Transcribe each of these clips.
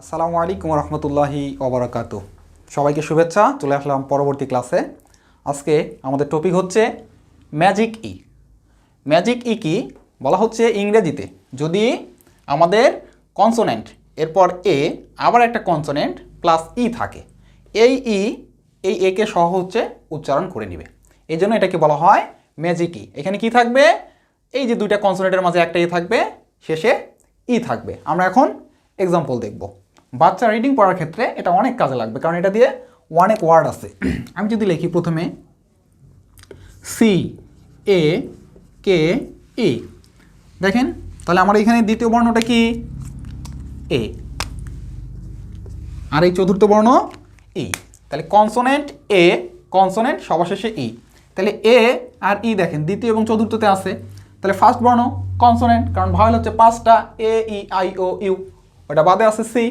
আসসালামু আলাইকুম রহমতুল্লাহি ওবরাকাতু। সবাইকে শুভেচ্ছা, চলে আসলাম পরবর্তী ক্লাসে। আজকে আমাদের টপিক হচ্ছে ম্যাজিক ই ম্যাজিক ই কি? বলা হচ্ছে ইংরেজিতে, যদি আমাদের কনসোনেন্ট এরপর এ আবার একটা কনসোনেন্ট প্লাস ই থাকে। এই ই এই একে সহ হচ্ছে উচ্চারণ করে নেবে। এই জন্য এটাকে বলা হয় ম্যাজিক ই এখানে কি থাকবে? এই যে দুইটা কনসোনেন্টের মাঝে একটা ই থাকবে, শেষে ই থাকবে। আমরা এখন এক্সাম্পল দেখব। বাচ্চা রিডিং পড়ার ক্ষেত্রে এটা অনেক কাজে লাগবে, কারণ এটা দিয়ে অনেক ওয়ার্ড আছে। আমি যদি লিখি প্রথমে সি এ কে ই দেখেন, তাহলে আমার এখানে দ্বিতীয় বর্ণটা কি? এ আর এই চতুর্থ বর্ণ? ই তাহলে কনসোনেন্ট এ কনসোনেন্ট সবার শেষে ই তাহলে এ আর ই দেখেন, দ্বিতীয় এবং চতুর্থতে আছে। তাহলে ফার্স্ট বর্ণ কনসোনেন্ট কারণ ভাওয়েল হচ্ছে পাঁচটা এ ই আই ও ইউ ওটা বাদে আছে সি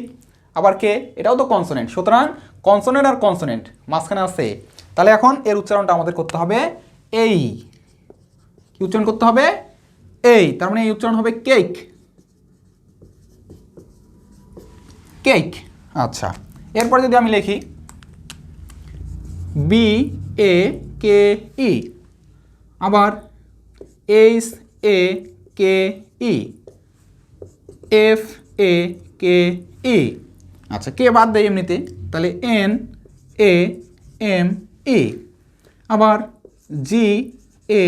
আবার কে? এটাও তো কনসোনেন্ট সুতরাং কনসোনেন্ট আর কনসোনেন্ট মাঝখানে আছে। তাহলে এখন এর উচ্চারণটা আমাদের করতে হবে এই। কি উচ্চারণ করতে হবে? এই। তার মানে এই উচ্চারণ হবে কেক কেক আচ্ছা। এরপর যদি আমি লিখি বি এ কে ই আবার H A K E F A কে ই আচ্ছা কে বাদ দেয় এমনিতে? তাহলে এন এ এম ই আবার G A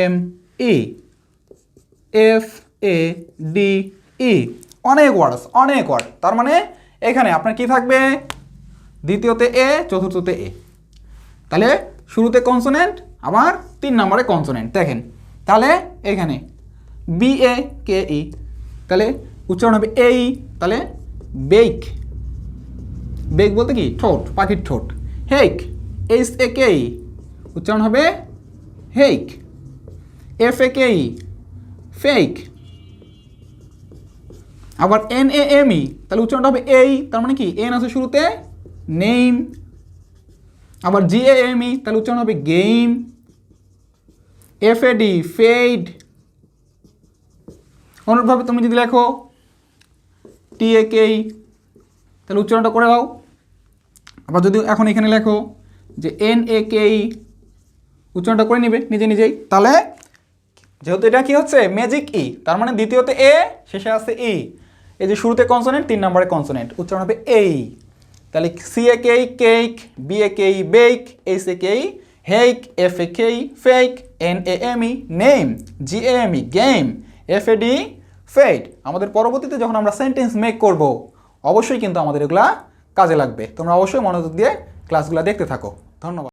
M E F A D E অনেক ওয়ার্ড অনেক ওয়ার্ড তার মানে এখানে আপনার কি থাকবে? দ্বিতীয়তে এ চতুর্থতে এ তাহলে শুরুতে কনসোনেন্ট আবার তিন নম্বরে কনসোনেন্ট দেখেন, তাহলে এখানে বি এ কে ই তাহলে উচ্চারণ হবে এই তাহলে বেক বেক বলতে কি? ঠোঁট, পাখির ঠোঁট। হেক এইচ এ কে উচ্চারণ হবে heck F A K fake আবার এন এ এম ই তাহলে উচ্চারণটা হবে এই, তার মানে কি? এন আছে শুরুতে, নেইম। আবার জি এ এম ই তাহলে উচ্চারণ হবে game F A D fade অনুরূপভাবে তুমি যদি লেখো টি এ কে তাহলে উচ্চারণটা করে দাও। আবার যদি এখন এখানে লেখো যে এন এ কে উচ্চারণটা করে নিবে নিজে নিজেই। তাহলে যেহেতু এটা কি হচ্ছে? ম্যাজিক ই তার মানে দ্বিতীয়তে এ শেষে আছে ই এই যে শুরুতে কনসোনেন্ট তিন নম্বরে কনসোনেন্ট উচ্চারণ হবে এই তাহলে সি এ কেই কেক বি এ কেই বেক এইচ এ কেই heck F A K E fake N A M E name G M E game F A D fade আমাদের পরবর্তীতে যখন আমরা সেন্টেন্স মেক করব অবশ্যই কিন্তু আমাদের এগুলা কাজে লাগবে। তোমরা অবশ্যই মনোযোগ দিয়ে ক্লাসগুলো দেখতে থাকো। ধন্যবাদ।